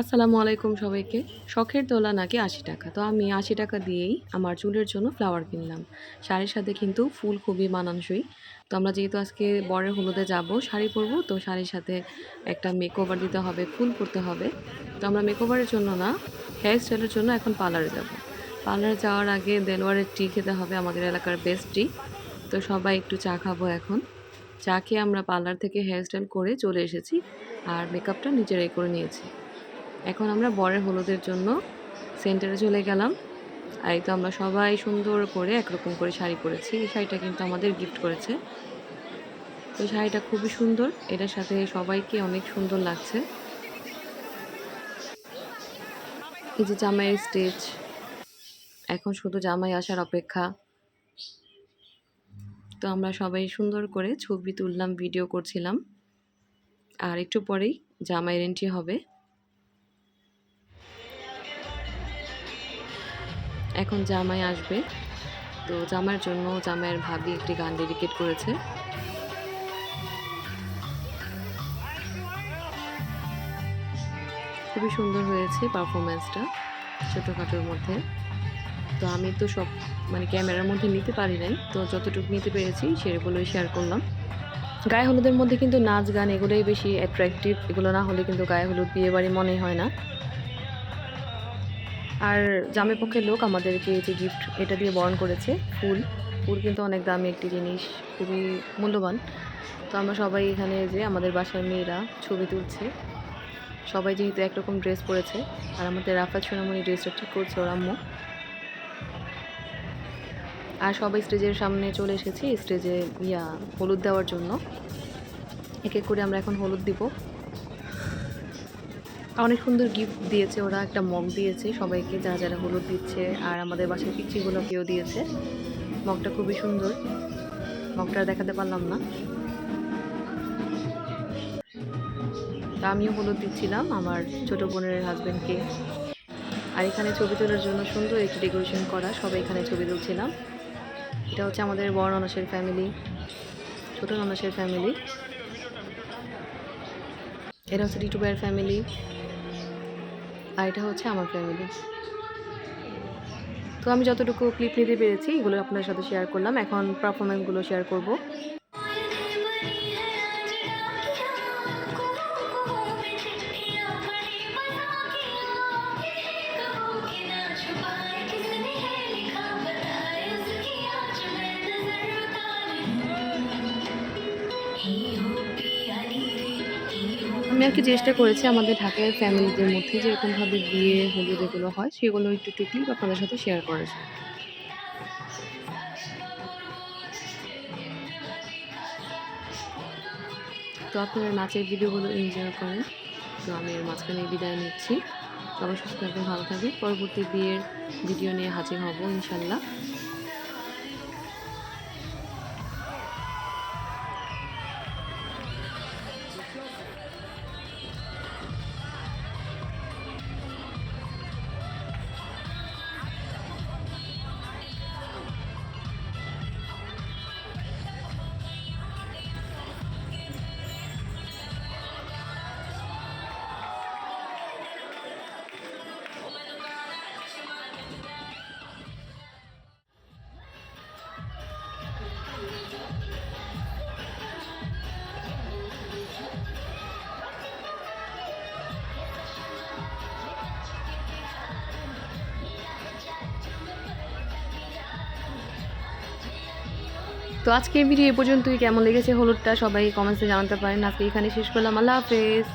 আসসালামু আলাইকুম সবাইকে। শখের তোলা নাকি আশি টাকা? তো আমি আশি টাকা দিয়েই আমার চুলের জন্য ফ্লাওয়ার কিনলাম। শাড়ির সাথে কিন্তু ফুল খুবই মানানসই। তো আমরা যেহেতু আজকে বরের হলুদে যাব, শাড়ি পরবো, তো শাড়ির সাথে একটা মেকওভার দিতে হবে, ফুল পরতে হবে। তো আমরা মেকওভারের জন্য না হেয়ার স্টাইলের জন্য এখন পার্লারে যাব। পার্লারে যাওয়ার আগে দেলোয়ারের টি খেতে হবে, আমাদের এলাকার বেস্ট টি তো সবাই একটু চা খাব এখন। চা খেয়ে আমরা পার্লার থেকে হেয়ার স্টাইল করে চলে এসেছি। আর মেকআপটা নিজেরাই করে নিয়েছি। এখন আমরা বরের হলুদের জন্য সেন্টারে চলে গেলাম। আর এই তো আমরা সবাই সুন্দর করে একরকম করে শাড়ি পরেছি। এই শাড়িটা কিন্তু আমাদের গিফট করেছে। তো শাড়িটা খুবই সুন্দর। এটার সাথে সবাইকে অনেক সুন্দর লাগছে। এই যে জামাইয়ের স্টেজ। এখন শুধু জামাই আসার অপেক্ষা। তো আমরা সবাই সুন্দর করে ছবি তুললাম ভিডিও করছিলাম। আর একটু পরেই জামাইয়ের এন্ট্রি হবে। এখন জামাই আসবে। তো জামাইয়ের জন্য জামাইয়ের ভাবি একটি গান ডেডিকেট করেছে। খুবই সুন্দর হয়েছে পারফরমেন্সটা ছোটোখাটোর মধ্যে। তো আমি তো সব মানে ক্যামেরার মধ্যে নিতে পারি নাই। তো যতটুকু নিতে পেরেছি সেগুলোই শেয়ার করলাম। গায়ে হলুদের মধ্যে কিন্তু নাচ গান এগুলোই বেশি অ্যাট্রাকটিভ এগুলো না হলে কিন্তু গায়ে হলুদ বিয়ে বাড়ি মনে হয় না। আর জামে পক্ষের লোক আমাদেরকে যে গিফট এটা দিয়ে বরণ করেছে, ফুল। ফুল কিন্তু অনেক দামি একটি জিনিস, খুবই মূল্যবান। তো আমরা সবাই এখানে যে আমাদের বাসার মেয়েরা ছবি তুলছে। সবাই যেহেতু একরকম ড্রেস পরেছে, আর আমাদের রাফাত সোনামণি ড্রেসটা ঠিক করছে ওর আম্মু। আর সবাই স্টেজের সামনে চলে এসেছি স্টেজে ইয়া হলুদ দেওয়ার জন্য। এক এক করে আমরা এখন হলুদ দিব। অনেক সুন্দর গিফট দিয়েছে ওরা, একটা মগ দিয়েছে, সবাইকে যারা যারা হলুদ দিচ্ছে আর আমাদের বাসার পিচিগুলোকেও দিয়েছে। মগটা খুবই সুন্দর। মগটা দেখাতে পারলাম না। তা আমিও হলুদ দিচ্ছিলাম আমার ছোট বোনের হাজব্যান্ডকে আর এখানে ছবি তোলার জন্য সুন্দর একটি ডেকোরেশন করা, সবাই এখানে ছবি তুলছিলাম। এটা হচ্ছে আমাদের বড় ননসের ফ্যামিলি ছোট ননসের ফ্যামিলি এটা হচ্ছে টিটু ভাইয়ের ফ্যামিলি আর এটা হচ্ছে আমার ফ্যামিলি তো আমি যতটুকু ক্লিপ নিতে পেরেছি, এগুলো আপনার সাথে শেয়ার করলাম। এখন পারফরমেন্সগুলো শেয়ার করব। আর কি চেষ্টা করেছি আমাদের ঢাকার ফ্যামিলিদের মধ্যে যেরকমভাবে বিয়ে হলুদ এগুলো হয়, সেগুলো একটু ক্লিপ আপনাদের সাথে শেয়ার করার। তো আপনারা নাচের ভিডিওগুলো এনজয় করেন। তো আমি এর মাঝখানে বিদায় নিচ্ছি। সবাই সুস্থ থাকবেন, ভালো থাকবেন। পরবর্তী বিয়ের ভিডিও নিয়ে হাজির হব, ইনশাল্লাহ। তো আজকের ভিডিও এ পর্যন্তই। কেমন লেগেছে হলুদটা সবাই কমেন্টসে জানাতে পারেন। আজকে এখানে শেষ করলাম। আল্লাহ হাফেজ।